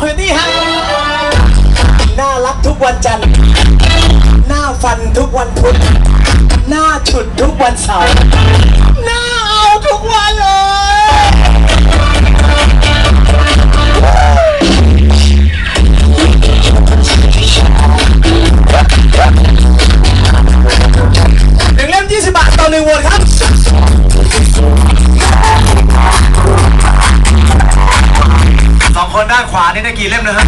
พื้นที่ฮะน่ารักทุกวันจันทร์หน้าฟันทุกวันพุธหน้าฉุดทุกวันเสาร์หน้าเอาทุกวันเลย หนึ่งเล่ม20 บาทต่อหนึ่งโหวตครับางขวานี่ได้กี่เล่มนะฮะ